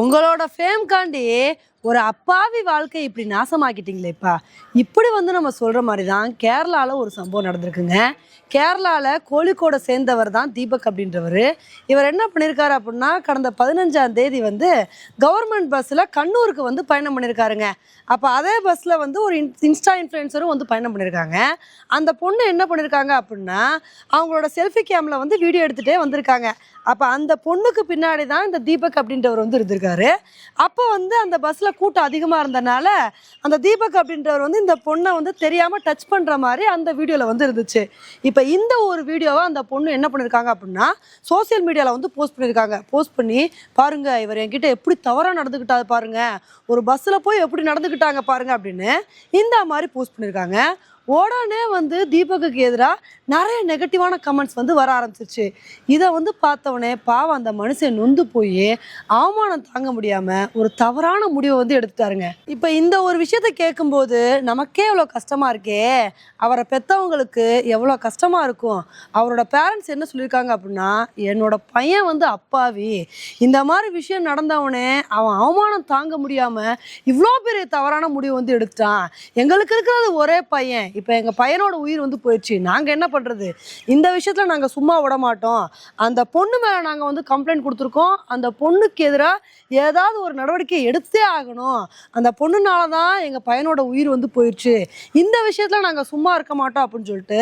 உங்களோட ஃபேம் காண்டி ஒரு அப்பாவி வாழ்க்கை இப்படி நாசமாக்கிட்டீங்களேப்பா இப்படி வந்து நம்ம சொல்கிற மாதிரி தான் கேரளாவில் ஒரு சம்பவம் நடந்திருக்குங்க. கேரளாவில் கோழிக்கோடை சேர்ந்தவர் தான் தீபக் அப்படின்றவர். இவர் என்ன பண்ணியிருக்காரு அப்படின்னா கடந்த பதினஞ்சாம் தேதி வந்து கவர்மெண்ட் பஸ்ஸில் கண்ணூருக்கு வந்து பயணம் பண்ணியிருக்காருங்க அப்போ அதே பஸ்ஸில் வந்து ஒரு இன் இன்ஸ்டா இன்ஃப்ளூயன்சரும் வந்து பயணம் பண்ணியிருக்காங்க அந்த பொண்ணு என்ன பண்ணியிருக்காங்க அப்படின்னா அவங்களோட செல்ஃபி கேமில் வந்து வீடியோ எடுத்துகிட்டே வந்திருக்காங்க. அப்போ அந்த பொண்ணுக்கு பின்னாடி தான் இந்த தீபக் அப்படின்றவர் வந்து இருந்திருக்காரு. அப்போ வந்து அந்த பஸ்ஸில் கூட்டம் அதிகமாக இருந்தனால அந்த தீபக் அப்படின்றவர் வந்து இந்த பொண்ணை வந்து தெரியாமல் டச் பண்ணுற மாதிரி அந்த வீடியோவில் வந்து இருந்துச்சு. இப்போ இந்த ஒரு வீடியோவை அந்த பொண்ணு என்ன பண்ணியிருக்காங்க அப்படின்னா சோஷியல் மீடியாவில் வந்து போஸ்ட் பண்ணியிருக்காங்க போஸ்ட் பண்ணி பாருங்க இவர் என்கிட்ட எப்படி தவறாக நடந்துக்கிட்டாரு பாருங்க. ஒரு பஸ்ஸில் போய் எப்படி நடந்துக்கிட்டாங்க பாருங்க அப்படின்னு இந்த மாதிரி போஸ்ட் பண்ணியிருக்காங்க உடனே வந்து தீபக்குக்கு எதிராக நிறைய நெகட்டிவான கமெண்ட்ஸ் வந்து வர ஆரம்பிச்சிருச்சு. இதை வந்து பார்த்தவொடனே பாவம் அந்த மனுஷன் நொந்து போய் அவமானம் தாங்க முடியாமல் ஒரு தவறான முடிவை வந்து எடுத்துட்டாருங்க. இப்போ இந்த ஒரு விஷயத்த கேட்கும்போது நமக்கே எவ்வளோ கஷ்டமாக இருக்கே? அவரை பெற்றவங்களுக்கு எவ்வளோ கஷ்டமாக இருக்கும்? அவரோட பேரண்ட்ஸ் என்ன சொல்லியிருக்காங்க அப்படின்னா என்னோட பையன் வந்து அப்பாவி. இந்த மாதிரி விஷயம் நடந்தவனே அவன் அவமானம் தாங்க முடியாமல் இவ்வளோ பெரிய தவறான முடிவு வந்து எடுத்துட்டான். எங்களுக்கு இருக்கிறது ஒரே பையன். இப்போ எங்கள் பையனோட உயிர் வந்து போயிடுச்சு. நாங்கள் என்ன பண்ணுறது இந்த விஷயத்தில் நாங்கள் சும்மா விட மாட்டோம். அந்த பொண்ணு மேலே நாங்கள் வந்து கம்ப்ளைண்ட் கொடுத்துருக்கோம். அந்த பொண்ணுக்கு எதிராக ஏதாவது ஒரு நடவடிக்கை எடுத்தே ஆகணும். அந்த பொண்ணுனால தான் எங்கள் பையனோட உயிர் வந்து போயிடுச்சு. இந்த விஷயத்தில் நாங்கள் சும்மா இருக்க மாட்டோம் அப்படின்னு சொல்லிட்டு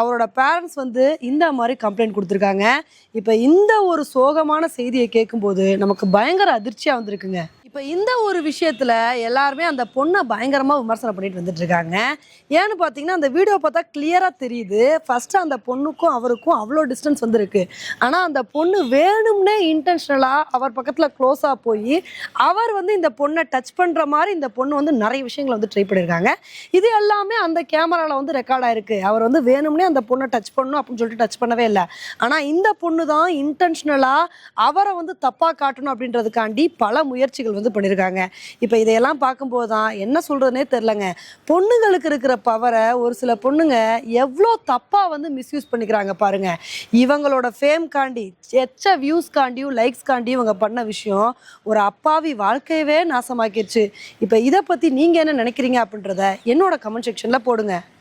அவரோட பேரண்ட்ஸ் வந்து இந்த மாதிரி கம்ப்ளைண்ட் கொடுத்துருக்காங்க. இப்போ இந்த ஒரு சோகமான செய்தியை கேட்கும்போது நமக்கு பயங்கர அதிர்ச்சியாக வந்திருக்குங்க. இப்போ இந்த ஒரு விஷயத்தில் எல்லாருமே அந்த பொண்ணை பயங்கரமாக விமர்சனம் பண்ணிட்டு வந்துட்டு இருக்காங்க ஏன்னு பார்த்தீங்கன்னா அந்த வீடியோ பார்த்தா கிளியராக தெரியுது. ஃபஸ்ட்டு அந்த பொண்ணுக்கும் அவருக்கும் அவ்வளோ டிஸ்டன்ஸ் வந்திருக்கு. ஆனால் அந்த பொண்ணு வேணும்னே இன்டென்ஷனலாக அவர் பக்கத்தில் க்ளோஸாக போய் அவர் வந்து இந்த பொண்ணை டச் பண்ணுற மாதிரி இந்த பொண்ணு வந்து நிறைய விஷயங்களை வந்து ட்ரை பண்ணியிருக்காங்க இது எல்லாமே அந்த கேமராவில் வந்து ரெக்கார்ட் ஆயிருக்கு. அவர் வந்து வேணும்னே அந்த பொண்ணை டச் பண்ணணும் அப்படின்னு சொல்லிட்டு டச் பண்ணவே இல்லை. ஆனால் இந்த பொண்ணு தான் இன்டென்ஷனலாக அவரை வந்து தப்பாக காட்டணும் அப்படின்றதுக்காண்டி பல முயற்சிகள் வந்து பண்ணியிருக்காங்க இப்போ இதையெல்லாம் பார்க்கும்போது தான் என்ன சொல்கிறதுனே தெரிலங்க பொண்ணுங்களுக்கு இருக்கிற பவரை ஒரு சில பொண்ணுங்க எவ்வளோ தப்பாக வந்து மிஸ்யூஸ் பண்ணிக்கிறாங்க பாருங்க. இவங்களோட ஃபேம் காண்டி எச்ச வியூஸ் காண்டியும் லைக்ஸ் காண்டியும் இவங்க பண்ண விஷயம் ஒரு அப்பாவி வாழ்க்கையவே நாசமாக்கிடுச்சு இப்போ இதை பற்றி நீங்கள் என்ன நினைக்கிறீங்க அப்படின்றத என்னோட கமெண்ட் செக்ஷனில் போடுங்க.